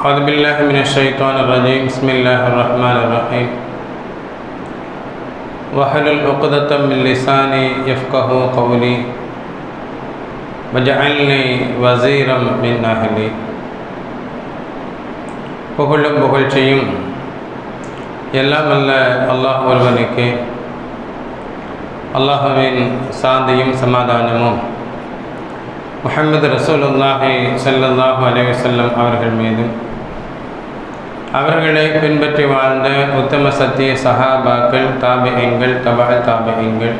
أعوذ بالله من الشيطان الرجيم بسم الله الرحمن الرحيم واحلل عقدة من لساني يفقه قولي واجعلني وزيرا من أهلي புகழும் புகழ்ச்சியும் எல்லாம் அல்ல அல்லாஹ் ஒருவனுக்கு அல்லாஹுவின் சாந்தியும் சமாதானமும் முஹம்மது ரசூலுல்லாஹி ஸல்லல்லாஹு அலைஹி வஸல்லம் அவர்கள் மீதும் அவர்களை பின்பற்றி வாழ்ந்த உத்தம சத்திய சஹாபாக்கள் தாபியங்கள் தபா தாபியங்கள்.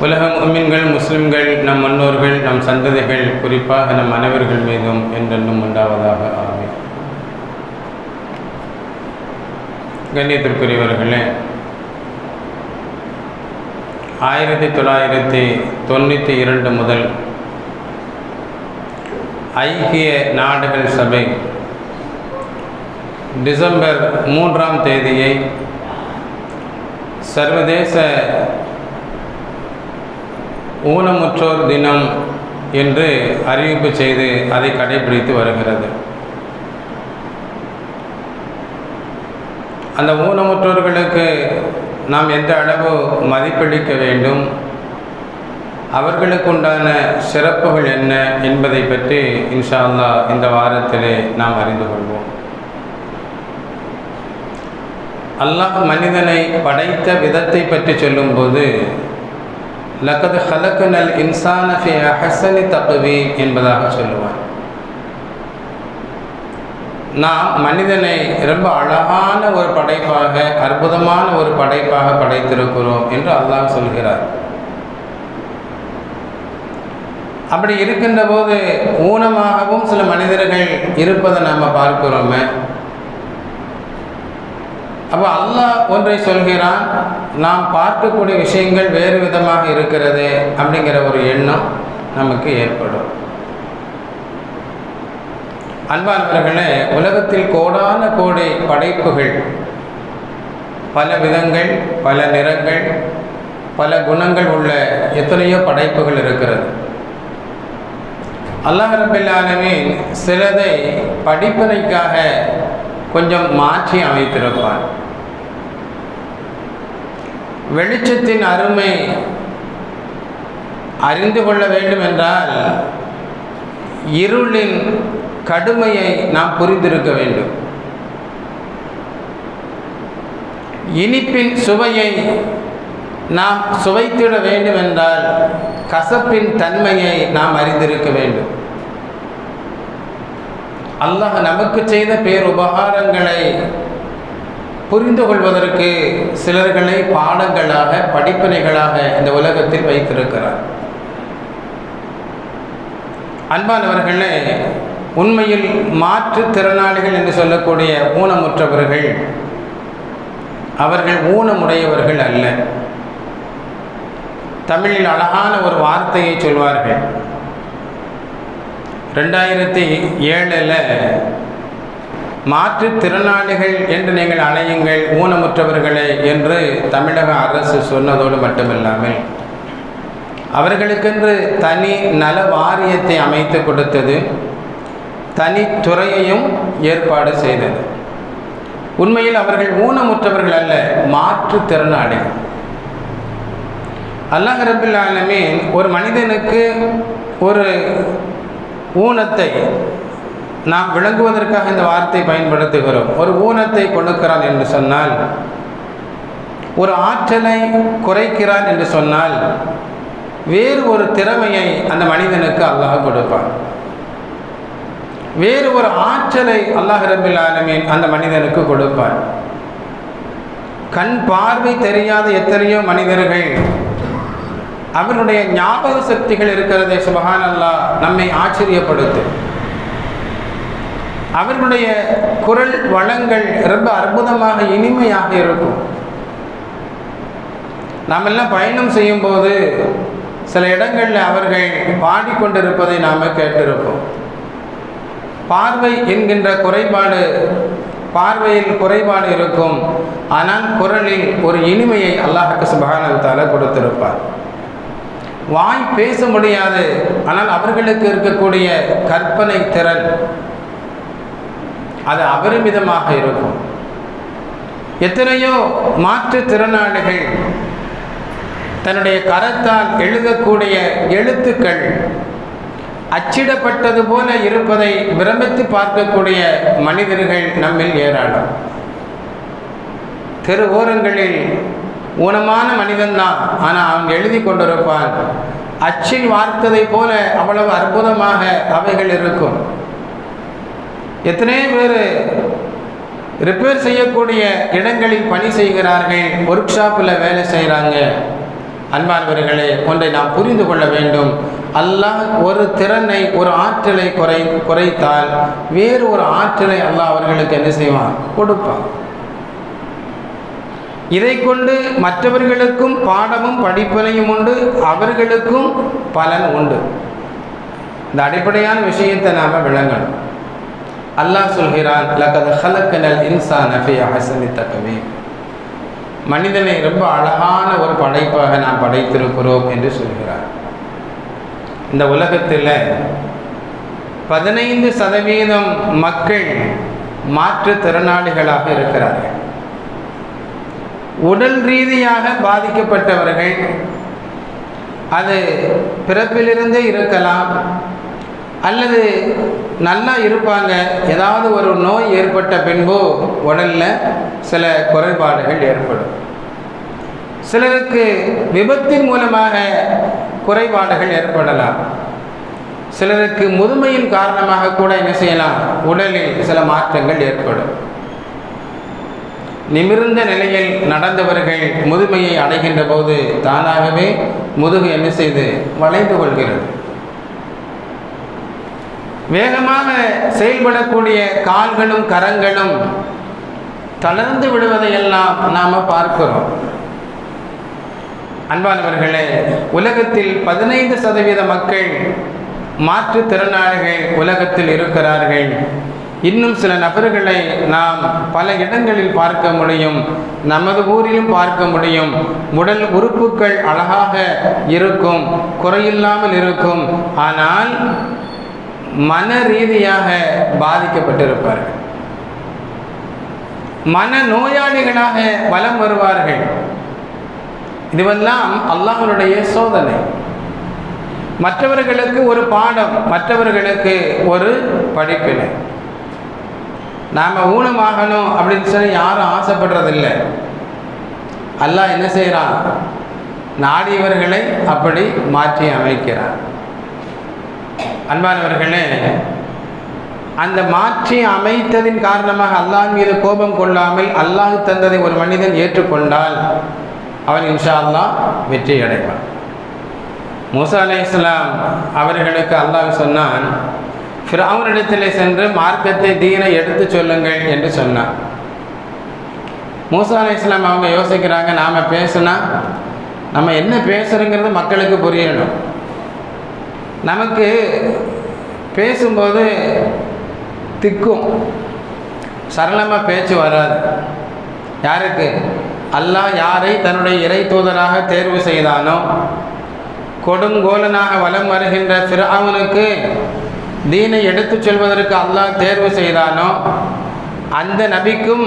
உலக உம்மின்கள் முஸ்லிம்கள் நம் முன்னோர்கள் நம் சந்ததிகள் குறிப்பாக நம் அனைவர்கள் மீதும் என்றென்றும் உண்டாவதாக ஆமீன். கண்ணியத்திற்குரியவர்களே ஆயிரத்தி தொள்ளாயிரத்தி தொண்ணூற்றி இரண்டு முதல் ஐக்கிய நாடுகள் சபை டிசம்பர் மூன்றாம் தேதியை சர்வதேச ஊனமுற்றோர் தினம் என்று அறிவிப்பு செய்து அதை கடைபிடித்து வருகிறது. அந்த ஊனமுற்றோர்களுக்கு நாம் எந்த அளவு மதிப்பளிக்க வேண்டும்? அவர்களுக்குண்டான சிறப்புகள் என்ன என்பதை பற்றி இன்ஷா அல்லா இந்த வாரத்திலே நாம் அறிந்து கொள்வோம். அல்லாஹ் மனிதனை படைத்த விதத்தை பற்றி சொல்லும்போது லக்கது ஹலக்குனல் இன்சான ஃபி அஹசனி தப்புவி என்பதாக சொல்லுவார். நாம் மனிதனை ரொம்ப அழகான ஒரு படைப்பாக அற்புதமான ஒரு படைப்பாக படைத்திருக்கிறோம் என்று அல்லாஹ் சொல்கிறார். அப்படி இருக்கின்ற போது ஊனமாகவும் சில மனிதர்கள் இருப்பதை நாம் பார்க்கிறோமே அப்போ அல்லாஹ் ஒன்றை சொல்கிறான் நாம் பார்க்கக்கூடிய விஷயங்கள் வேறு விதமாக இருக்கிறது அப்படிங்கிற ஒரு எண்ணம் நமக்கு ஏற்படும். அன்பானவர்களே உலகத்தில் கோடான கோடி படைப்புகள் பல விதங்கள் பல நிறங்கள் பல குணங்கள் உள்ள எத்தனையோ படைப்புகள் இருக்கிறது. அல்லாஹ் ரபில்லாலுமே சிலதை படிப்பனைக்காக கொஞ்சம் மாற்றி அமைத்திருப்பார். வெளிச்சத்தின் அருமை அறிந்து கொள்ள வேண்டும் என்றால் இருளின் கடுமையை நாம் புரிந்திருக்க வேண்டும். இனிப்பின் சுவையை நாம் சுவைத்திட வேண்டும் என்றால் கசப்பின் தன்மையை நாம் அறிந்திருக்க வேண்டும். அல்லாஹ் நமக்கு செய்த பேருபகாரங்களை புரிந்து கொள்வதற்கு சிலர்களை பாடங்களாக படிப்பினைகளாக இந்த உலகத்தில் வைத்திருக்கிறார். அன்பானவர்களே உண்மையில் மாற்றுத்திறனாளிகள் என்று சொல்லக்கூடிய ஊனமுற்றவர்கள் அவர்கள் ஊனமுடையவர்கள் அல்ல. தமிழில் அழகான ஒரு வார்த்தையை சொல்வார்கள். ரெண்டாயிரத்தி ஏழில் மாற்றுத்திறனாளிகள் என்று நீங்கள் அழையுங்கள் ஊனமுற்றவர்களை என்று தமிழக அரசு சொன்னதோடு மட்டுமில்லாமல் அவர்களுக்கென்று தனி நல வாரியத்தை அமைத்து கொடுத்தது தனி துறையையும் ஏற்பாடு செய்தது. உண்மையில் அவர்கள் ஊனமுற்றவர்கள் அல்ல மாற்றுத்திறனாளிகள் அல்லாஹ் ரபுல் ஒரு மனிதனுக்கு ஒரு ஊனத்தை நாம் விளங்குவதற்காக இந்த வார்த்தை பயன்படுத்துகிறோம். ஒரு ஊனத்தை கொடுக்கிறான் என்று சொன்னால் ஒரு ஆற்றலை குறைக்கிறான் என்று சொன்னால் வேறு ஒரு திறமையை அந்த மனிதனுக்கு அல்லாஹ் கொடுப்பான். வேறு ஒரு ஆற்றலை அல்லாஹ் ரபில் ஆலமீன் அந்த மனிதனுக்கு கொடுப்பான். கண் பார்வை தெரியாத எத்தனையோ மனிதர்கள் அவனுடைய ஞாபக சக்திகள் இருக்கிறதே சுபஹான் அல்லாஹ் நம்மை ஆச்சரியப்படுத்தும். அவர்களுடைய குரல் வளங்கள் ரொம்ப அற்புதமாக இனிமையாக இருக்கும். நாம் எல்லாம் பயணம் செய்யும்போது சில இடங்களில் அவர்கள் பாடிக்கொண்டிருப்பதை நாம் கேட்டிருப்போம். பார்வை என்கின்ற குறைபாடு பார்வையில் குறைபாடு இருக்கும். ஆனால் குரலில் ஒரு இனிமையை அல்லாஹுக்கு சுபகானவத்தால கொடுத்திருப்பார். வாய் பேச முடியாது ஆனால் அவர்களுக்கு இருக்கக்கூடிய கற்பனை திறன் அது அபரிமிதமாக இருக்கும். எத்தனையோ மாற்றுத்திறனாளிகள் தன்னுடைய கரத்தால் எழுதக்கூடிய எழுத்துக்கள் அச்சிடப்பட்டது போல இருப்பதை பிரமித்து பார்க்கக்கூடிய மனிதர்கள் நம்மில் ஏராளம். தெரு ஓரங்களில் ஊனமான மனிதன்தான். ஆனால் அவன் எழுதி கொண்டிருப்பான். அச்சில் வார்த்ததை போல அவ்வளவு அற்புதமாக அவைகள் இருக்கும். எத்தனை பேர் ரிப்பேர் செய்யக்கூடிய இடங்களில் பணி செய்கிறார்கள் ஒர்க் ஷாப்பில் வேலை செய்கிறாங்க அன்பானவர்களே ஒன்றை நாம் புரிந்து கொள்ள வேண்டும். அல்லாஹ் ஒரு திறனை ஒரு ஆற்றலை குறை குறைத்தால் வேறு ஒரு ஆற்றலை அல்லாஹ் அவர்களுக்கு என்ன செய்வான்? கொடுப்பான். இதை கொண்டு மற்றவர்களுக்கும் பாடமும் படிப்பனையும் உண்டு அவர்களுக்கும் பலன் உண்டு. இந்த அடிப்படையான விஷயத்தை நாம் விளங்கணும். அல்லாஹ் சொல்கிறான் லக்கது ஹலக்கனல் இன்சான் அஃபி அஹசனி தக்கவே மனிதனை ரொம்ப அழகான ஒரு படைப்பாக நாம் படைத்திருக்கிறோம் என்று சொல்கிறார். இந்த உலகத்தில் பதினைந்து சதவீதம் மக்கள் மாற்றுத்திறனாளிகளாக இருக்கிறார்கள். உடல் ரீதியாக பாதிக்கப்பட்டவர்கள் அது பிறப்பிலிருந்தே இருக்கலாம் அல்லது நல்லா இருப்பாங்க ஏதாவது ஒரு நோய் ஏற்பட்ட பின்பு உடலில் சில குறைபாடுகள் ஏற்படும். சிலருக்கு விபத்தின் மூலமாக குறைபாடுகள் ஏற்படலாம். சிலருக்கு முதுமையின் காரணமாக கூட என்ன செய்யலாம்? உடலில் சில மாற்றங்கள் ஏற்படும். நிமிர்ந்த நிலையில் நடந்தவர்கள் முதுமையை அடைகின்ற போது தானாகவே முதுகு என்ன செய்து? வளைந்து கொள்கிறது. வேகமாக செயல்படக்கூடிய கால்களும் கரங்களும் தளர்ந்து விடுவதையெல்லாம் நாம் பார்க்கிறோம். அன்பானவர்களே உலகத்தில் பதினைந்து சதவீத மக்கள் மாற்றுத்திறனாளிகள் உலகத்தில் இருக்கிறார்கள். இன்னும் சில நபர்களை நாம் பல இடங்களில் பார்க்க முடியும் நமது ஊரிலும் பார்க்க முடியும். உடல் உறுப்புகள் அழகாக இருக்கும் குறையில்லாமல் இருக்கும். ஆனால் மன ரீதியாக பாதிக்கப்பட்டிருப்பார்கள். மன நோயாளிகளாக வலம் வருவார்கள். இதுவெல்லாம் அல்லாஹனுடைய சோதனை. மற்றவர்களுக்கு ஒரு பாடம் மற்றவர்களுக்கு ஒரு படிப்பினை. நாம் ஊனமாகணும் அப்படின்னு சொல்லி யாரும் ஆசைப்படுறதில்லை. அல்லாஹ் என்ன செய்கிறான் நாடியவர்களை அப்படி மாற்றி அமைக்கிறான். அன்பானவர்களே அந்த மாற்றி அமைத்ததின் காரணமாக அல்லாஹ் மீது கோபம் கொள்ளாமல் அல்லாஹ் தந்ததை ஒரு மனிதன் ஏற்றுக்கொண்டால் அவன் இன்ஷா அல்லாஹ் வெற்றி அடைவான் மூசா அலே இஸ்லாம் அவர்களுக்கு அல்லாஹ் சொன்னான் ஃபிரௌனிடத்தில் சென்று மார்க்கத்தை தீனை எடுத்து சொல்லுங்கள் என்று சொன்னான். மூசா அலே இஸ்லாம் அவங்க யோசிக்கிறாங்க நாம் பேசுனா நம்ம என்ன பேசுகிறோங்கிறது மக்களுக்கு புரியணும். நமக்கு பேசும்போது திக்கும். சரளமாக பேச்சு வராது. யாருக்கு? அல்லாஹ் யாரை தன்னுடைய இறை தூதராக தேர்வு செய்தானோ கொடுங்கோலனாக வலம் வருகின்ற ஃபிரௌனுக்கு தீனை எடுத்துச் செல்வதற்கு அல்லாஹ் தேர்வு செய்தானோ அந்த நபிக்கும்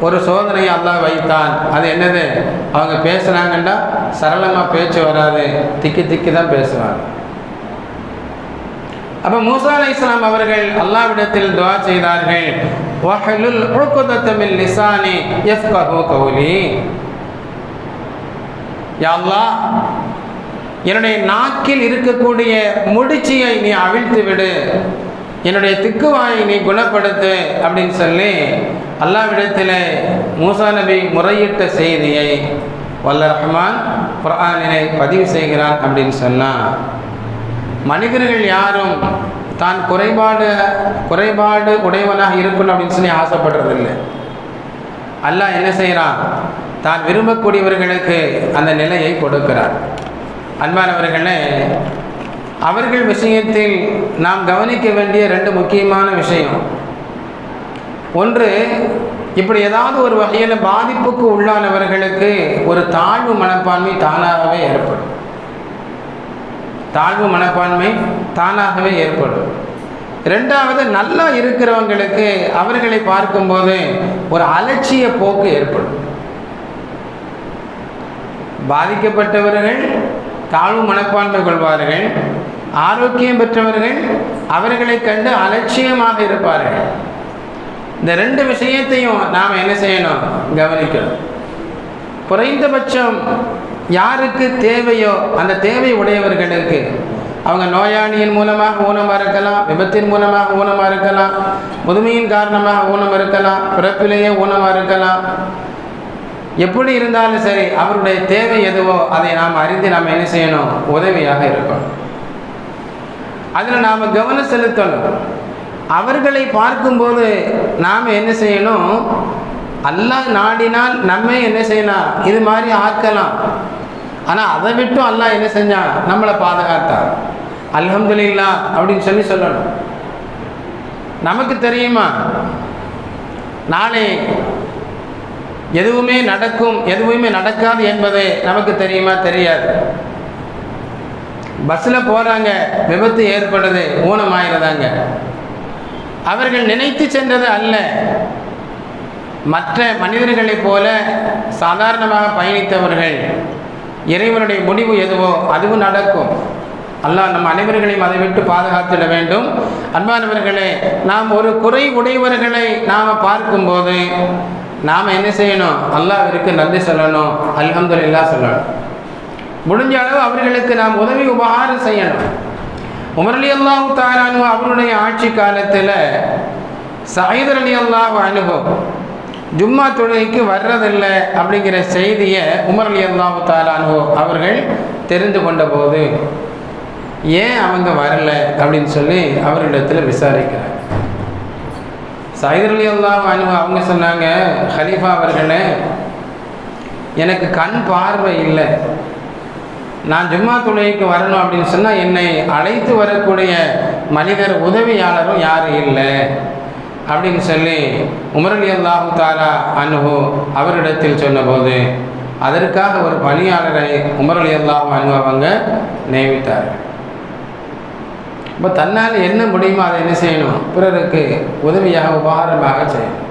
ஒரு சோதனையை அல்லாஹ் வைத்தான். அது என்னது? அவங்க பேசுனாங்கன்னா சரளமாக பேச்சு வராது. திக்கி திக்கி தான் பேசுவாங்க. அப்போ மூசா அலி இஸ்லாம் அவர்கள் அல்லாவிடத்தில் துவா செய்தார்கள். வஹலுல் உழுக்குதத்தமில் லிசானி யஃப்கஹு கௌலி. யா அல்லாஹ் என்னுடைய நாக்கில் இருக்கக்கூடிய முடிச்சியை நீ அவிழ்த்து விடு. என்னுடைய திக்குவாயை நீ குணப்படுத்து அப்படின்னு சொல்லி அல்லாவிடத்தில் மூசா நபி முறையிட்ட செய்தியை வல்ல ரஹ்மான் குரானினை பதிவு செய்கிறான் அப்படின்னு சொன்னால் மனிதர்கள் யாரும் தான் குறைபாடு குறைபாடு உடையவனாக இருக்கணும் அப்படின்னு சொல்லி ஆசைப்படுறதில்லை. அல்லாஹ் என்ன செய்கிறான் தான் விரும்பக்கூடியவர்களுக்கு அந்த நிலையை கொடுக்கிறார் அன்பானவர்களே அவர்கள் விஷயத்தில் நாம் கவனிக்க வேண்டிய ரெண்டு முக்கியமான விஷயம். ஒன்று இப்படி ஏதாவது ஒரு வகையில் பாதிப்புக்கு உள்ளானவர்களுக்கு ஒரு தாழ்வு மனப்பான்மை தானாகவே ஏற்படும். தாழ்வு மனப்பான்மை தானாகவே ஏற்படும். ரெண்டாவது நல்லா இருக்கிறவங்களுக்கு அவர்களை பார்க்கும்போது ஒரு அலட்சிய போக்கு ஏற்படும். பாதிக்கப்பட்டவர்கள் தாழ்வு மனப்பான்மை கொள்வார்கள். ஆரோக்கியம் பெற்றவர்கள் அவர்களை கண்டு அலட்சியமாக இருப்பார்கள். இந்த ரெண்டு விஷயத்தையும் நாம் என்ன செய்யணும்? கவனிக்கணும். குறைந்தபட்சம் யாருக்கு தேவையோ அந்த தேவை உடையவர்களுக்கு. அவங்க நோயாளியின் மூலமாக ஊனமாக இருக்கலாம் விபத்தின் மூலமாக ஊனமாக இருக்கலாம் முதுமையின் காரணமாக ஊனம் இருக்கலாம் பிறப்பிலேயே ஊனமாக இருக்கலாம் எப்படி இருந்தாலும் சரி அவருடைய தேவை எதுவோ அதை நாம் அறிந்து நாம் என்ன செய்யணும்? உதவியாக இருக்கணும். அதில் நாம் கவனம் செலுத்தணும். அவர்களை பார்க்கும்போது நாம் என்ன செய்யணும்? அல்லாஹ் நாடினால் நம்மை என்ன செய்யலாம்? இது மாதிரி ஆக்கலாம். ஆனால் அதை விட்டும் அல்லாஹ் என்ன செஞ்சான் நம்மளை பாதுகாத்தார். அல்ஹம்துலில்லா அப்படின்னு சொல்லி சொல்லணும். நமக்கு தெரியுமா? நாளை எதுவுமே நடக்கும் எதுவுமே நடக்காது என்பது நமக்கு தெரியுமா? தெரியாது. பஸ்ஸில் போகிறாங்க விபத்து ஏற்படுது ஊனமாயிரதாங்க அவர்கள் நினைத்து சென்றது அல்ல. மற்ற மனிதர்களைப் போல சாதாரணமாக பயணித்தவர்கள் இறைவனுடைய முடிவு எதுவோ அதுவும் நடக்கும். அல்லாஹ் நம் அனைவர்களையும் அதை விட்டு பாதுகாத்திட வேண்டும். அன்பானவர்களே நாம் ஒரு குறை உடையவர்களை நாம் பார்க்கும்போது நாம் என்ன செய்யணும்? அல்லாவிற்கு நன்றி சொல்லணும். அல்ஹம்துலில்லா சொல்லணும். முடிஞ்ச அளவு அவர்களுக்கு நாம் உதவி உபகாரம் செய்யணும். உமர் அல்லாஹு தாரானு அவருடைய ஆட்சி காலத்தில் சைதர் அலி அல்லாஹ் அனுபவம் ஜும்மா தொழுகைக்கு வர்றதில்லை அப்படிங்கிற செய்தியை உமர் அலி அல்லாஹு தாலானோ அவர்கள் தெரிந்து கொண்ட போது ஏன் அவங்க வரல அப்படின்னு சொல்லி அவரிடத்தில் விசாரிக்கிறார். சைதர் அலி அல்லாஹ் அவங்க சொன்னாங்க ஹலீஃபா அவர்களே எனக்கு கண் பார்வை இல்லை. நான் ஜும்மா தொழுகைக்கு வரணும் அப்படின்னு சொன்னால் என்னை அழைத்து வரக்கூடிய மனிதர் உதவியாளரும் யாரும் இல்லை. அப்படின்னு சொல்லி உமரலி அல்லாஹு தாலா அனுகு அவரிடத்தில் சொன்னபோது அதற்காக ஒரு பணியாளரை உமரலி அல்லாஹு அனுகு அவங்க நியமித்தார்கள் இப்போ தன்னால் என்ன முடியுமோ அதை என்ன செய்யணும்? பிறருக்கு உதவியாக உபகாரமாக செய்யணும்.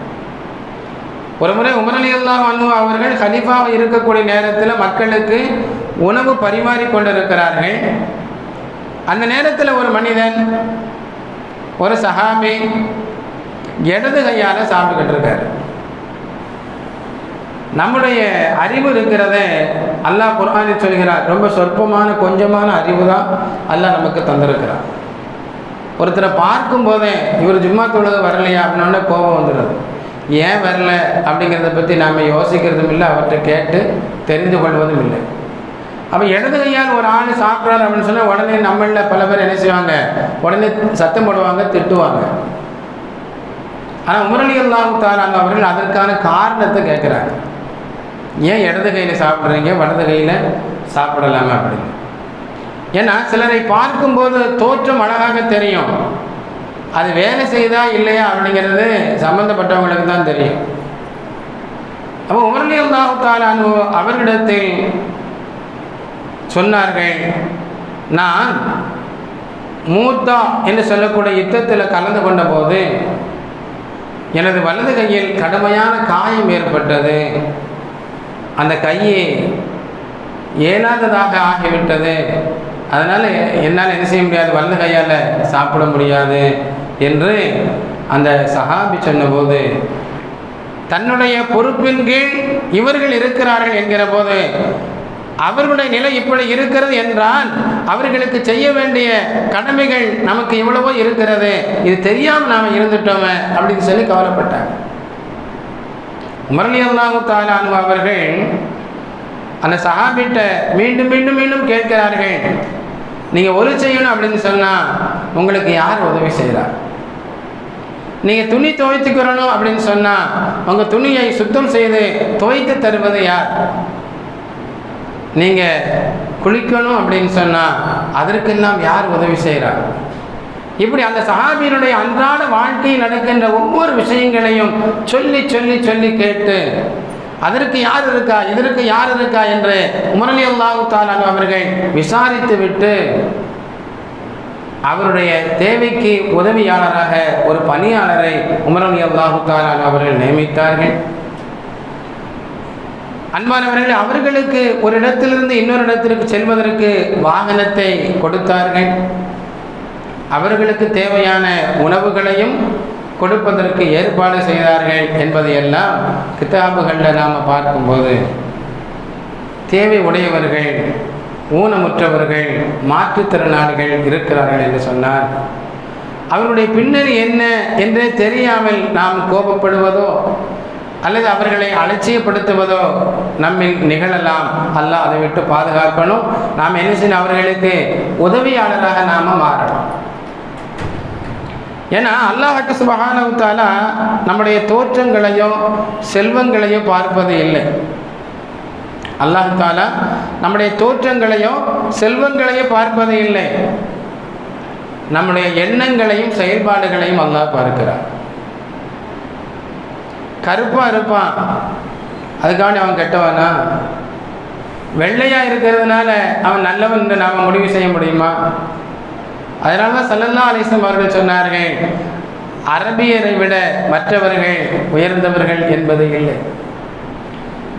ஒரு முறை உமரலி அல்லாஹ் அனு அவர்கள் ஹலிஃபாக இருக்கக்கூடிய நேரத்தில் மக்களுக்கு உணவு பரிமாறி கொண்டிருக்கிறார்கள். அந்த நேரத்தில் ஒரு மனிதன் ஒரு சஹாபி இடது கையால் சாப்பிட்டுக்கிட்டு இருக்காரு நம்முடைய அறிவு இருக்கிறத அல்லாஹ் குரானி சொல்கிறார். ரொம்ப சொற்பமான கொஞ்சமான அறிவு தான் அல்லாஹ் நமக்கு தந்திருக்கிறார். ஒருத்தரை பார்க்கும்போதே இவர் ஜும்மா தொழுது வரலையா அப்படின்னோடனே கோபம் வந்துடுது. ஏன் வரல அப்படிங்கிறத பற்றி நாம் யோசிக்கிறதும் இல்லை அவர்கிட்ட கேட்டு தெரிந்து கொள்வதும் இல்லை. அப்போ இடது கையால் ஒரு ஆள் சாப்பிட்றாரு அப்படின்னு சொன்னால் உடனே நம்மளில் பல பேர் என்ன செய்வாங்க? உடனே சத்தம் போடுவாங்க திட்டுவாங்க. ஆனால் உமரலி அல்லாஹு தாலாங்க அவர்கள் அதற்கான காரணத்தை கேட்குறாங்க ஏன் இடது கையில் சாப்பிட்றீங்க வலது கையில் சாப்பிடலாமா அப்படின்னு? ஏன்னா சிலரை பார்க்கும்போது தோற்றம் அழகாக தெரியும். அது வேலை செய்தா இல்லையா அப்படிங்கிறது சம்மந்தப்பட்டவங்களுக்கு தான் தெரியும். அப்போ உமரலி அல்லாஹு தாலானு அவர்களிடத்தில் சொன்னார்கள் நான் மூத்தா என்று சொல்லக்கூடிய யுத்தத்தில் கலந்து கொண்ட போது எனது வலது கையில் கடுமையான காயம் ஏற்பட்டது. அந்த கையை ஏலாததாக ஆகிவிட்டது. அதனால் என்னால் என்ன செய்ய முடியாது? வலது கையால் சாப்பிட முடியாது என்று அந்த சஹாபி சொன்னபோது தன்னுடைய பொறுப்பின் கீழ் இவர்கள் இருக்கிறார்கள் என்கிற போது அவர்களுடைய நிலை இப்படி இருக்கிறது என்றால் அவர்களுக்கு செய்ய வேண்டிய கடமைகள் நமக்கு எவ்வளவோ இருக்கிறது. இது தெரியாமல் நாம் இருந்துட்டோமே அப்படின்னு சொல்லி கவலைப்பட்டாங்க. உமரலி அல்லாஹு தாலானு அவர்கள் அந்த சஹாபிட்ட மீண்டும் மீண்டும் மீண்டும் கேட்கிறார்கள். நீங்கள் ஒரு செய்யணும் அப்படின்னு சொன்னால் உங்களுக்கு யார் உதவி செய்கிறார் நீங்கள் துணி துவைத்துக்கிறணும் அப்படின்னு சொன்னால் உங்கள் துணியை சுத்தம் செய்து துவைத்து தருவது யார்? நீங்கள் குளிக்கணும் அப்படின்னு சொன்னால் அதற்கெல்லாம் யார் உதவி செய்கிறார் இப்படி அந்த சஹாபியினுடைய அன்றாட வாழ்க்கையில் நடக்கின்ற ஒவ்வொரு விஷயங்களையும் சொல்லி சொல்லி சொல்லி கேட்டு அதற்கு யார் இருக்கா இதற்கு யார் இருக்கா என்று உமரலி அல்லாஹு தாலான் அவர்கள் விசாரித்து விட்டு அவருடைய தேவைக்கு உதவியாளராக ஒரு பணியாளரை உமரலி அல்லாஹு தாலான் அவர்கள் நியமித்தார்கள். அன்பானவர்கள் அவர்களுக்கு ஒரு இடத்திலிருந்து இன்னொரு இடத்திற்கு செல்வதற்கு வாகனத்தை கொடுத்தார்கள். அவர்களுக்கு தேவையான உணவுகளையும் கொடுப்பதற்கு ஏற்பாடு செய்தார்கள் என்பதையெல்லாம் கித்தாபுகளில் நாம் பார்க்கும்போது தேவை உடையவர்கள் ஊனமுற்றவர்கள் மாற்றுத்திறனாளிகள் இருக்கிறார்கள் என்று சொன்னார். அவருடைய பின்னணி என்ன என்றே தெரியாமல் நாம் கோபப்படுவதோ அல்லது அவர்களை அலட்சியப்படுத்துவதோ நம்மில் நிகழலாம். அல்ல அதை விட்டு பாதுகாக்கணும். நாம் என்ன செய்யணும்? அவர்களுக்கு உதவியாளராக நாம் மாறணும். ஏன்னா அல்லாஹக்கு சுபகானவுத்தாலா நம்முடைய தோற்றங்களையும் செல்வங்களையும் பார்ப்பது இல்லை. அல்லாஹாலா நம்முடைய தோற்றங்களையோ செல்வங்களையும் பார்ப்பது இல்லை. நம்முடைய எண்ணங்களையும் செயல்பாடுகளையும் அல்லாஹ் பார்க்கிறார் கருப்பாக இருப்பான். அதுக்காண்டி அவன் கெட்டவனா? வெள்ளையாக இருக்கிறதுனால அவன் நல்லவன் என்று நாம் முடிவு செய்ய முடியுமா? அதனால தான் சல்லல்லா அலிஸ்லாம் அவர்கள் சொன்னார்கள் அரபியரை விட மற்றவர்கள் உயர்ந்தவர்கள் என்பது இல்லை.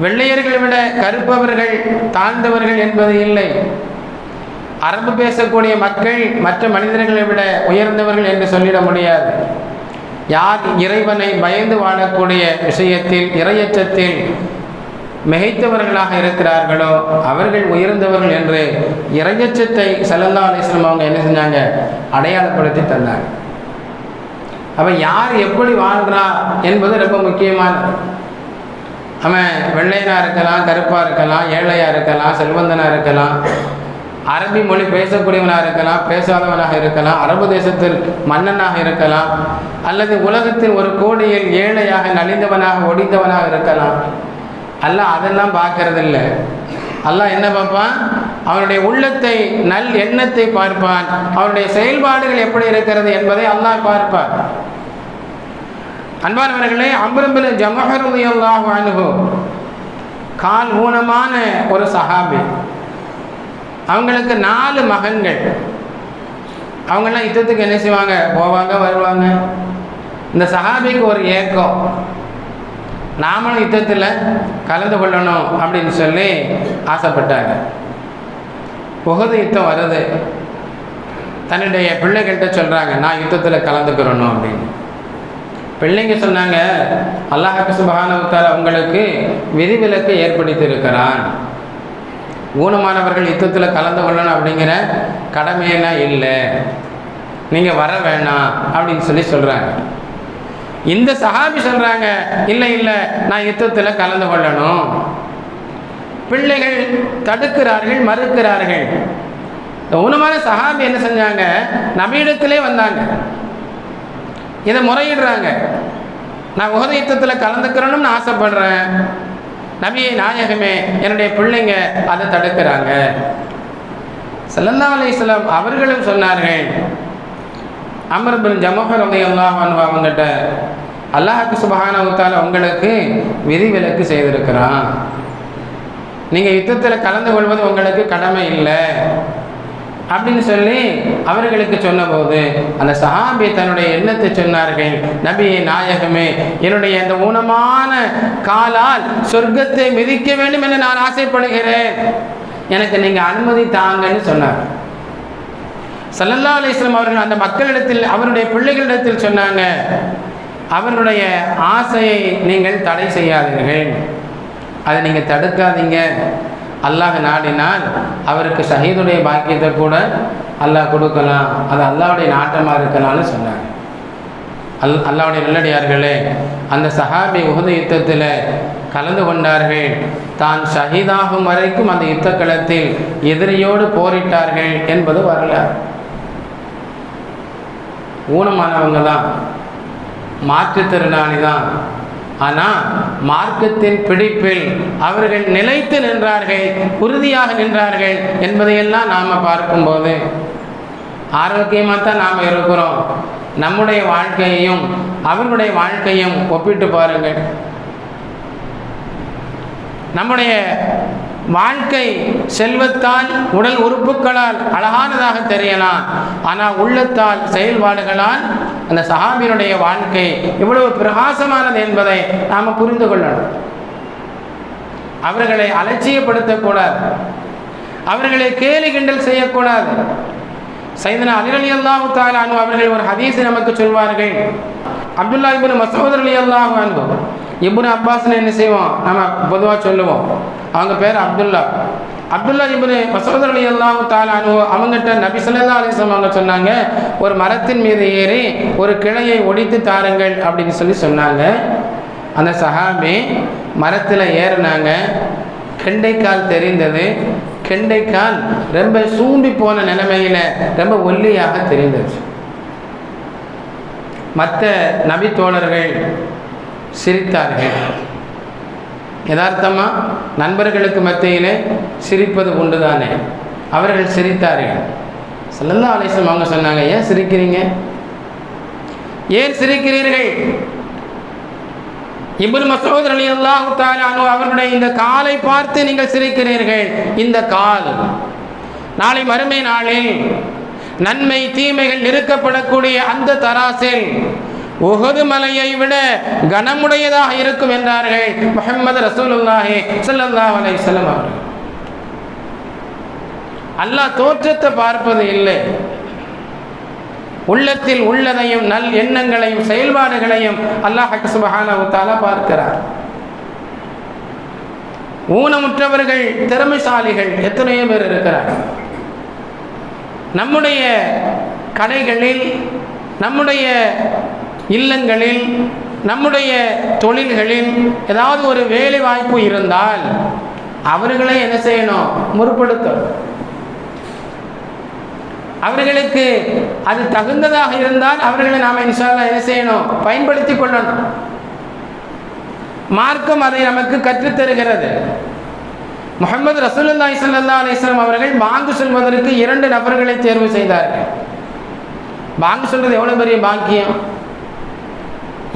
வெள்ளையர்களை விட கருப்பவர்கள் தாழ்ந்தவர்கள் என்பது இல்லை. அரபு பேசக்கூடிய மக்கள் மற்ற மனிதர்களை விட உயர்ந்தவர்கள் என்று சொல்லிட முடியாது. யார் இறைவனை பயந்து வாழக்கூடிய விஷயத்தில் இரையற்றத்தில் மிகைத்தவர்களாக இருக்கிறார்களோ அவர்கள் உயர்ந்தவர்கள் என்று இறையச்சத்தை சல்லல்லா அலிஸ்லாம் அவங்க என்ன செஞ்சாங்க? அடையாளப்படுத்தி தந்தாங்க. அவன் யார் எப்படி வாழ்றா என்பது ரொம்ப முக்கியமானது அவன் வெள்ளையனாக இருக்கலாம் கருப்பாக இருக்கலாம் ஏழையாக இருக்கலாம் செல்வந்தனாக இருக்கலாம் அரபி மொழி பேசக்கூடியவனாக இருக்கலாம் பேசாதவனாக இருக்கலாம் அரபு தேசத்தில் மன்னனாக இருக்கலாம் அல்லது உலகத்தில் ஒரு கோடியில் ஏழையாக நலிந்தவனாக ஒடிந்தவனாக இருக்கலாம். அல்ல அதெல்லாம் பார்க்கறது இல்லை அல்லாஹ் என்ன பார்ப்பான்? அவனுடைய உள்ளத்தை நல் எண்ணத்தை பார்ப்பான். அவனுடைய செயல்பாடுகள் எப்படி இருக்கிறது என்பதை அல்லாஹ் பார்ப்பான். அன்பானவர்களே அம்பரம்பில் ஜமஹருல்லாஹ் அனுகு கால் ஊனமான ஒரு சஹாபி. அவங்களுக்கு நாலு மகன்கள். அவங்கெல்லாம் யுத்தத்துக்கு என்ன செய்வாங்க? போவாங்க வருவாங்க. இந்த சஹாபிக்கு ஒரு ஏக்கம். நாமளும் யுத்தத்தில் கலந்து கொள்ளணும் அப்படின்னு சொல்லி ஆசைப்பட்டாங்க. உகது யுத்தம் வருது. தன்னுடைய பிள்ளைகள்கிட்ட சொல்கிறாங்க நான் யுத்தத்தில் கலந்துக்கிறணும் அப்படின்னு. பிள்ளைங்க சொன்னாங்க அல்லாஹாக்கு சுபகானவத்தால் உங்களுக்கு விதிவிலக்கு ஏற்படுத்தி இருக்கிறான் ஊனமானவர்கள் யுத்தத்தில் கலந்து கொள்ளணும் அப்படிங்கிற கடமையெல்லாம் இல்லை. நீங்கள் வர வேணாம் அப்படின்னு சொல்லி சொல்கிறாங்க இந்த சஹாபி சொல்கிறாங்க இல்லை இல்லை நான் யுத்தத்தில் கலந்து கொள்ளணும். பிள்ளைகள் தடுக்கிறார்கள் மறுக்கிறார்கள். இந்த ஊனமான சஹாபி என்ன செஞ்சாங்க? நபியிடத்திலே வந்தாங்க. இதை முறையிடுறாங்க. நான் உகத யுத்தத்தில் கலந்துக்கிறணும்னு ஆசைப்படுறேன். நபியை நாயகமே என்னுடைய பிள்ளைங்க அதை தடுக்கிறாங்க. சல்லல்லா அலிஸ்லாம் அவர்களும் சொன்னார்கள் அமர்பின் ஜமஹர் அலி அல்லாஹ் அவங்ககிட்ட அல்லாஹுக்கு சுபஹானவுத்தால் உங்களுக்கு விதிவிலக்கு செய்திருக்கிறான். நீங்கள் யுத்தத்தில் கலந்து கொள்வது உங்களுக்கு கடமை இல்லை. அப்படின்னு சொல்லி அவர்களுக்கு சொன்னபோது அந்த சஹாபி தன்னுடைய எண்ணத்தை சொன்னார்கள் நபியை நாயகமே என்னுடைய அந்த ஊனமான காலால் சொர்க்கத்தை மிதிக்க வேண்டும் என்று நான் ஆசைப்படுகிறேன். எனக்கு நீங்கள் அனுமதி தாங்கன்னு சொன்னார். சல்லல்லா அலிஸ்லாம் அவர்கள் அந்த மக்களிடத்தில் அவருடைய பிள்ளைகளிடத்தில் சொன்னாங்க அவருடைய ஆசையை நீங்கள் தடை செய்யாதீர்கள். அதை நீங்கள் தடுக்காதீங்க. அல்லாஹ் நாடினால் அவருக்கு ஷஹீதுடைய பாக்கியத்தை கூட அல்லாஹ் கொடுக்கலாம். அது அல்லாஹுடைய நாட்டமாக இருக்கலாம்னு சொன்னாங்க அல் அல்லாவுடைய நல்லடியார்களே அந்த சஹாபி உகத யுத்தத்தில் கலந்து கொண்டார்கள். தான் ஷஹீதாகும் வரைக்கும் அந்த யுத்த களத்தில் எதிரியோடு போரிட்டார்கள் என்பது வரலாறு. ஊனமானவங்க தான் மாற்றுத்திறனாளி தான். ஆனால் மார்க்கத்தின் பிடிப்பில் அவர்கள் நிலைத்து நின்றார்கள் உறுதியாக நின்றார்கள் என்பதையெல்லாம் நாம் பார்க்கும்போது ஆரோக்கியமாக தான் நாம் இருக்கிறோம். நம்முடைய வாழ்க்கையையும் அவர்களுடைய வாழ்க்கையும் ஒப்பிட்டு பாருங்கள். நம்முடைய வாழ்க்கை செல்வத்தால் உடல் உறுப்புகளால் அழகானதாக தெரியலாம். ஆனால் உள்ளத்தால் செயல்பாடுகளால் அந்த சஹாபியினுடைய வாழ்க்கை இவ்வளவு பிரகாசமானது என்பதை நாம் புரிந்து கொள்ளணும். அவர்களை அலட்சியப்படுத்தக்கூடாது. அவர்களை கேலி கிண்டல் செய்யக்கூடாது. சைதனா அலி அலி அல்லாஹு தாலானு அவர்கள் ஒரு ஹதீஸை நமக்கு சொல்வார்கள். அப்துல்லா இபின் மசூத் அலி அல்லாஹு அன்பு இபுன் அப்பாஸ்னு என்ன செய்வோம்? நம்ம பொதுவாக சொல்லுவோம். அவங்க பேர் அப்துல்லா. அப்துல்லா இப்னு மசூத் அலி அல்லாஹு தாலானு அவங்ககிட்ட நபி சொல்லா அலைஹி அவங்க சொன்னாங்க ஒரு மரத்தின் மீது ஏறி ஒரு கிளையை ஒடித்து தாருங்கள் அப்படின்னு சொல்லி சொன்னாங்க. அந்த சஹாபி மரத்தில் ஏறினாங்க. கெண்டைக்கால் தெரிந்தது. கெண்டைக்கால் ரொம்ப சூண்டி போன நிலைமையில் ரொம்ப ஒல்லியாக தெரிந்தது. மற்ற நபி தோழர்கள் சிரித்தார்கள். யதார்த்தமாக நண்பர்களுக்கு மத்தியிலே சிரிப்பது உண்டு தானே அவர்கள் சிரித்தார்கள். செல்லல்லா அலிஸ்லம் அவங்க சொன்னாங்க ஏன் சிரிக்கிறீங்க? ஏன் சிரிக்கிறீர்கள்? இப்னு மசூத் அலி அல்லாஹு அன்ஹு அவர்களுடைய இந்த காலை பார்த்து நீங்கள் சிரிக்கிறீர்கள். இந்த கால் நாளை மறுமை நாளில் நன்மை தீமைகள் நிறுக்கப்படக்கூடிய அந்த தராசில் உகது மலையை விட கனமுடையதாக இருக்கும் என்றார்கள் முகமது ரசூலுல்லாஹி ஸல்லல்லாஹு அலைஹி வஸல்லம் அவர்கள். அல்லாஹ் தோற்றத்தை பார்ப்பது இல்லை. உள்ளத்தில் உள்ளதையும் நல் எண்ணங்களையும் செயல்பாடுகளையும் அல்லாஹ் சுபஹானஹு பார்க்கிறார். ஊனமுற்றவர்கள் திறமைசாலிகள் எத்தனையோ பேர் இருக்கிறார். நம்முடைய கடைகளில் நம்முடைய இல்லங்களில் நம்முடைய தொழில்களில் ஏதாவது ஒரு வேலை வாய்ப்பு இருந்தால் அவர்களை என்ன செய்யணும்? முற்படுத்தணும். அவர்களுக்கு அது தகுந்ததாக இருந்தால் அவர்களை நாம் இன்ஷால்லா என்ன செய்யணும்? பயன்படுத்தி கொள்ளணும். மார்க்கம் அதை நமக்கு கற்றுத்தருகிறது முகமது ரசூலுல்லாஹி ஸல்லல்லாஹு அலைஹி வஸல்லம் அவர்கள் பாங்கு சொல்வதற்கு இரண்டு நபர்களை தேர்வு செய்தார்கள். பாங்கு சொல்றது எவ்வளவு பெரிய பாக்கியம்?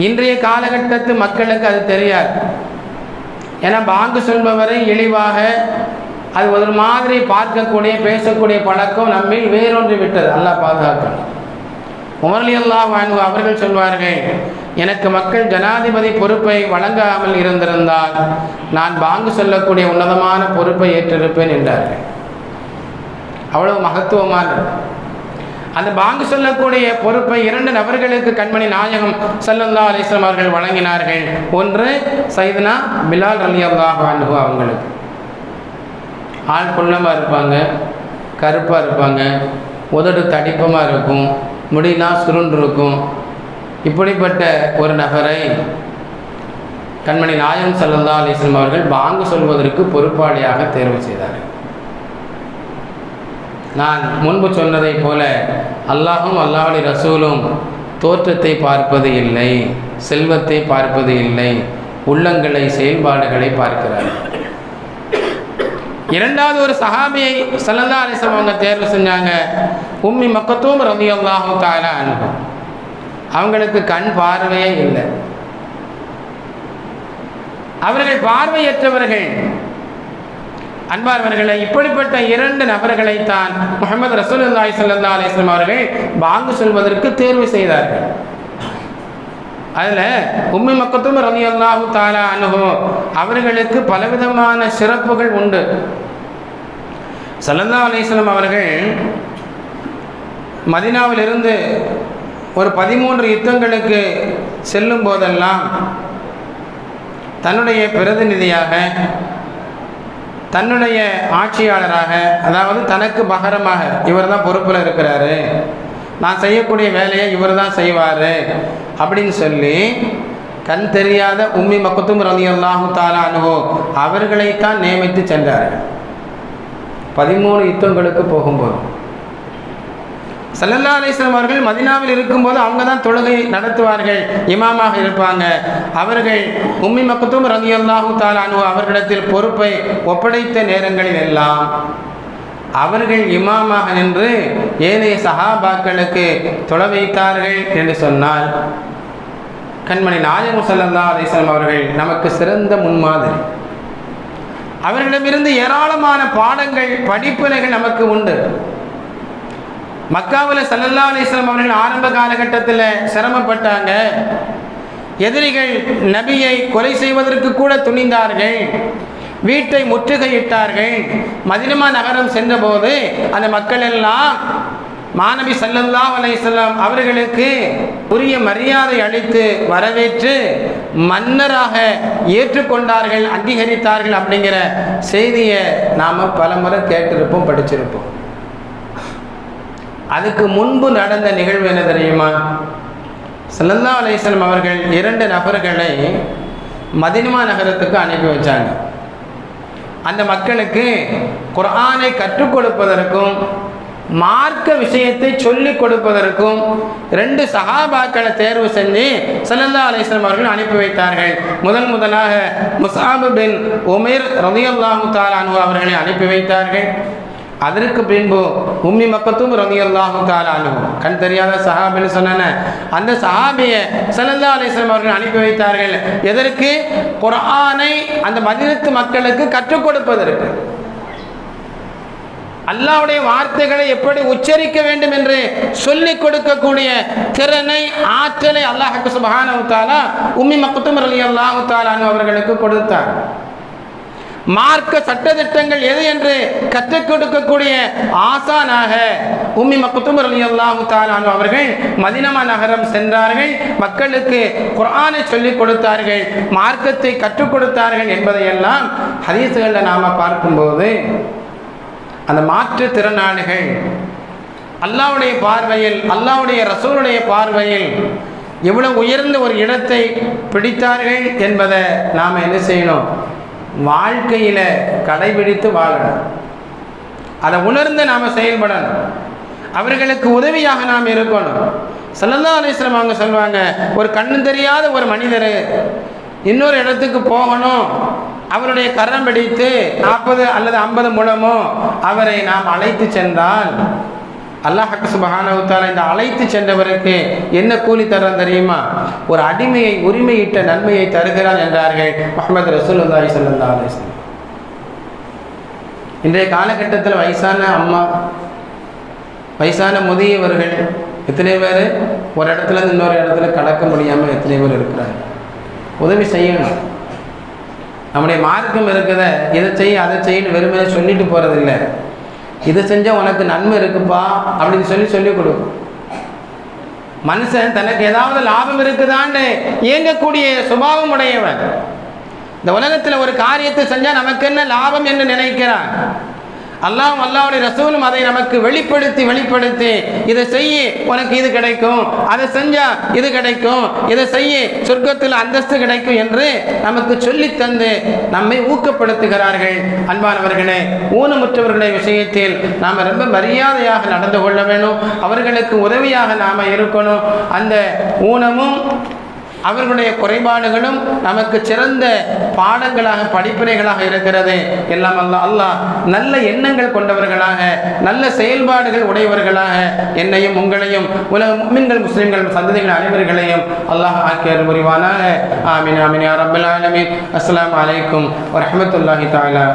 இன்றைய காலகட்டத்து மக்களுக்கு அது தெரியாது. ஏன்னா பாங்கு சொல்பவரை இழிவாக அது ஒரு மாதிரி பார்க்கக்கூடிய பேசக்கூடிய பழக்கம் நம்மில் வேறொன்று விட்டது. அல்லாஹ் பாதுகாக்கணும் உமர்லி அல்லாஹ் வாங்கு அவர்கள் சொல்வார்கள் எனக்கு மக்கள் ஜனாதிபதி பொறுப்பை வழங்காமல் இருந்திருந்தால் நான் பாங்கு சொல்லக்கூடிய உன்னதமான பொறுப்பை ஏற்றிருப்பேன் என்றார்கள். அவ்வளவு மகத்துவமானது அந்த பாங்கு சொல்லக்கூடிய பொறுப்பை இரண்டு நபர்களுக்கு கண்மணி நாயகம் சல்லல்லா அலிஸ்லாம் அவர்கள் வழங்கினார்கள். ஒன்று சைதனா பிலால் அலி அல்லாஹ் அவங்களுக்கு. ஆள் குள்ளமாக இருப்பாங்க கருப்பாக இருப்பாங்க உதடு தடிப்பமாக இருக்கும் முடினா சுருண்டு இருக்கும் இப்படிப்பட்ட ஒரு நபரை கண்மணி நாயம் செல்லந்தா அலிஸ்லாம் அவர்கள் பாங்கு சொல்வதற்கு பொறுப்பாளியாக தேர்வு செய்தார் நான் முன்பு சொன்னதைப் போல அல்லாஹும் அல்லாஹுடைய ரசூலும் தோற்றத்தை பார்ப்பது இல்லை செல்வத்தை பார்ப்பது இல்லை உள்ளங்களை செயல்பாடுகளை பார்க்கிறார்கள். இரண்டாவது ஒரு சஹாபியை சல்லல்லா அலிஸ்லாம் அவங்க தேர்வு செஞ்சாங்க. உம்மி மக்கத்தும் ரவி அல்லாஹு தாலா அனுபவம் அவங்களுக்கு கண் பார்வையே இல்லை. அவர்கள் பார்வையற்றவர்கள். அன்பார்வர்களை இப்படிப்பட்ட இரண்டு நபர்களை தான் முகமது ரசூலுல்லாஹி ஸல்லல்லாஹு சல்லா அலிஸ்லாம் அவர்கள் பாங்கு சொல்வதற்கு தேர்வு செய்தார்கள். அதில் உம்மி மக்கத்தும் ரவி அல்லாஹு தாலா அனுகு அவர்களுக்கு பலவிதமான சிறப்புகள் உண்டு. சல்லல்லா அலிஸ்லாம் அவர்கள் மதினாவிலிருந்து ஒரு பதிமூன்று யுத்தங்களுக்கு செல்லும் போதெல்லாம் தன்னுடைய பிரதிநிதியாக தன்னுடைய ஆட்சியாளராக அதாவது தனக்கு பகரமாக இவர் தான் பொறுப்பில் இருக்கிறாரு. நான் செய்யக்கூடிய வேலையை இவர் தான் செய்வார். அப்படின்னு சொல்லி கண் தெரியாத உம்மி மக்கத்தும் ரலி அல்லாஹு தாலானுவோ அவர்களைத்தான் நியமித்து சென்றார்கள். பதிமூணு யுத்தங்களுக்கு போகும்போது. சல்லல்லா அலிஸ்லாம் அவர்கள் மதினாவில் இருக்கும்போது அவங்க தான் தொழுகை நடத்துவார்கள் இமாமாக இருப்பாங்க. அவர்கள் உம்மி மக்கத்தும் ரலி அல்லாஹு தாலானு அவர்களிடத்தில் பொறுப்பை ஒப்படைத்த நேரங்களில் எல்லாம் அவர்கள் இமாமாக நின்று ஏனைய சஹாபாக்களுக்கு தொலை வைத்தார்கள் என்று சொன்னால் கண்மணி நாயகம் சல்லல்லா அலிஸ்லாம் அவர்கள் நமக்கு சிறந்த முன்மாதிரி. அவர்களிடமிருந்து ஏராளமான பாடங்கள் படிப்பினைகள் நமக்கு உண்டு. மக்காவில் சல்லல்லா அலிஸ்லாம் அவர்கள் ஆரம்ப காலகட்டத்தில் சிரமப்பட்டாங்க. எதிரிகள் நபியை கொலை செய்வதற்கு கூட துணிந்தார்கள். வீட்டை முற்றுகையிட்டார்கள். மதினமா நகரம் சென்றபோது அந்த மக்கள் எல்லாம் மாணவி சல்லல்லா அலையம் அவர்களுக்கு உரிய மரியாதை அளித்து வரவேற்று மன்னராக ஏற்றுக்கொண்டார்கள் அங்கீகரித்தார்கள் அப்படிங்கிற செய்தியை நாம் பலமுறை கேட்டிருப்போம் படிச்சிருப்போம். அதுக்கு முன்பு நடந்த நிகழ்வு என்ன தெரியுமா? சல்லல்லா அலையம் அவர்கள் இரண்டு நபர்களை மதினிமா நகரத்துக்கு அனுப்பி வச்சாங்க. அந்த மக்களுக்கு குரானை கற்றுக் கொடுப்பதற்கும் மார்க்க விஷயத்தை சொல்லிக் கொடுப்பதற்கும் ரெண்டு சகாபாக்களை தேர்வு செஞ்சு சல்லல்லா அலிஸ்லாம் அவர்கள் அனுப்பி வைத்தார்கள். முதன் முதலாக முசாபு பின் உமேர் ரதியல்லாஹு தாலானு அவர்களை அனுப்பி வைத்தார்கள். அதற்கு பின்பு உம்மி மக்கத்தும் ரதியல்லாஹு தாலானு கண் தெரியாத சஹாபின்னு சொன்ன அந்த சஹாபியை சல்லல்லா அலிஸ்லாம் அவர்கள் அனுப்பி வைத்தார்கள். எதற்கு? குரானை அந்த மதினத்து மக்களுக்கு கற்றுக் கொடுப்பதற்கு. அல்லாவுடைய வார்த்தைகளை எப்படி உச்சரிக்க வேண்டும் என்று சொல்லிக் கொடுக்கக்கூடிய திறனை ஆற்றலை அல்லாஹுக்கு சுபஹானு உம்மி மக்குத்தும் அலி அல்லாஹு தாலானு அவர்களுக்கு கொடுத்தார். மார்க்க சட்டத்திட்டங்கள் எது என்று கற்றுக் கொடுக்கக்கூடிய ஆசானாக உம்மி மக்குத்தும் அலி அல்லாஹு தாலானு அவர்கள் மதினமா நகரம் சென்றார்கள். மக்களுக்கு குரானை சொல்லிக் கொடுத்தார்கள் மார்க்கத்தை கற்றுக் கொடுத்தார்கள் என்பதையெல்லாம் ஹதீசுகளில் நாம் பார்க்கும்போது அந்த மாற்றுத்திறனாளிகள் அல்லாவுடைய பார்வையில் அல்லாவுடைய ரசூலுடைய பார்வையில் எவ்வளவு உயர்ந்த ஒரு இடத்தை பிடித்தார்கள் என்பதை நாம் என்ன செய்யணும்? வாழ்க்கையில் கடைபிடித்து வாழணும். அதை உணர்ந்து நாம் செயல்படணும். அவர்களுக்கு உதவியாக நாம் இருக்கணும். சல்லல்லா அலிஸ்லாம் அவங்க சொல்லுவாங்க ஒரு கண்ணு தெரியாத ஒரு மனிதர் இன்னொரு இடத்துக்கு போகணும். அவருடைய கரம் பிடித்து நாற்பது அல்லது ஐம்பது மூலமோ அவரை நாம் அழைத்து சென்றால் அல்லாஹக்கு சுபஹானவுத்தால இந்த அழைத்து சென்றவருக்கு என்ன கூலி தரம் தெரியுமா? ஒரு அடிமையை உரிமையிட்ட நன்மையை தருகிறான் என்றார்கள் முகமது ரசூலுல்லாஹி ஸல்லல்லாஹு அலைஹி இன்றைய காலகட்டத்தில் வயசான அம்மா வயசான முதியவர்கள் எத்தனை பேர்? ஒரு இடத்துல இருந்து இன்னொரு இடத்துல கடக்க முடியாமல் எத்தனை பேர் இருக்கிறாங்க உதவி செய்யணும். நம்முடைய மார்க்கம் இருக்குத இதை செய் அதை செய்யணும் வெறுமையை சொல்லிட்டு போகிறதில்ல இதை செஞ்சால் உனக்கு நன்மை இருக்குப்பா அப்படின்னு சொல்லி சொல்லிக் கொடுக்கும் மனுஷன் தனக்கு ஏதாவது லாபம் இருக்குதான்னு இயங்கக்கூடிய சுபாவம் உடையவன். இந்த உலகத்தில் ஒரு காரியத்தை செஞ்சால் நமக்கு என்ன லாபம் என்று நினைக்கிறான்? அல்லாஹ் அல்லாவுடைய ரசூலும் அதை நமக்கு வெளிப்படுத்தி வெளிப்படுத்தி இதை செய்ய உனக்கு இது கிடைக்கும் அதை செஞ்சா இது கிடைக்கும் இதை செய்ய சொர்க்கத்தில் அந்தஸ்து கிடைக்கும் என்று நமக்கு சொல்லி தந்து நம்மை ஊக்கப்படுத்துகிறார்கள். அன்பானவர்களே ஊனமுற்றவர்களுடைய விஷயத்தில் நாம் ரொம்ப மரியாதையாக நடந்து கொள்ள வேணும். அவர்களுக்கு உதவியாக நாம் இருக்கணும். அந்த ஊனமும் அவர்களுடைய குறைபாடுகளும் நமக்கு சிறந்த பாடங்களாக படிப்பினைகளாக இருக்கிறது. எல்லாம் அல்ல அல்லாஹ் நல்ல எண்ணங்கள் கொண்டவர்களாக நல்ல செயல்பாடுகள் உடையவர்களாக என்னையும் உங்களையும் உலக மின்கள் முஸ்லிம்கள் சந்ததிகள் அனைவர்களையும் அல்லாஹ் ஆக்கியர் முறிவானாக ஆமீன் ஆமின் யா ரப்பல் ஆலமீன். அஸ்ஸலாமு அலைக்கும் வரஹ்மத்துல்லாஹி தஆலா